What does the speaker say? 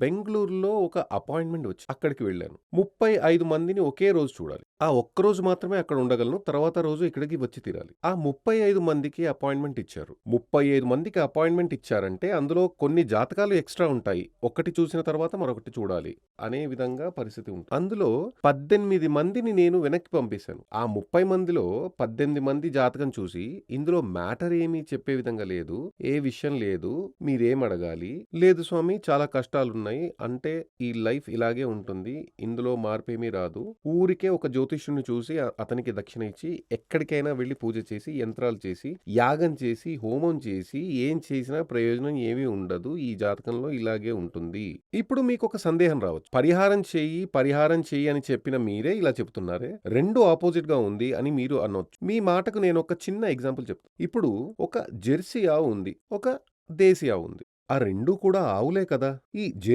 బెంగుళూరులో ఒక అపాయింట్‌మెంట్ వచ్చి అక్కడికి వెళ్ళాను. 35 మందిని ఒకే రోజు చూడాలి. ఆ ఒక్కరోజు మాత్రమే అక్కడ ఉండగలను. తర్వాత రోజు ఇక్కడికి వచ్చి తీరాలి. ఆ 35 మందికి అపాయింట్‌మెంట్ ఇచ్చారు. 35 మందికి అపాయింట్‌మెంట్ ఇచ్చారంటే అందులో కొన్ని జాతకాలు ఎక్స్‌ట్రా ఉంటాయి. ఒకటి చూసిన తర్వాత మరొకటి చూడాలి అనే విధంగా పరిస్థితి ఉంటుంది. అందులో 18 మందిని నేను వెనక్కి పంపేశాను. ఆ 30 మందిలో 18 మంది జాతకం చూసి ఇందులో మ్యాటర్ ఏమీ చెప్పే విధంగా లేదు. ఏ విషయం లేదు. మీరేం అడగాలి? లేదు స్వామి చాలా కష్టాలున్నాయి. అంటే ఈ లైఫ్ ఇలాగే ఉంటుంది. ఇందులో మార్పేమీ రాదు. ఊరికే ఒక జ్యోతిష్యుని చూసి అతనికి దక్షిణ ఇచ్చి ఎక్కడికైనా వెళ్ళి పూజ చేసి, యంత్రాలు చేసి, యాగం చేసి, హోమం చేసి ఏం చేసినా ప్రయోజనం ఏమీ ఉండదు. ఈ జాతకంలో ఇలాగే ఉంటుంది. ఇప్పుడు మీకు ఒక సందేహం రావచ్చు. పరిహారం చేయి పరిహారం చెయ్యి అని చెప్పిన మీరే ఇలా చెప్తున్నారే! ఆపోజిట్గా ఉంది అని మీరు అనొచ్చు. మీ మాటకు నేను ఒక చిన్న ఎగ్జాంపుల్ చెప్తా. ఇప్పుడు ఒక జెర్సీ ఆవు ఉంది. ఒక దేశీ ఆవు ఉంది. ఆ రెండూ కూడా ఆవులే కదా! ఈ జెర్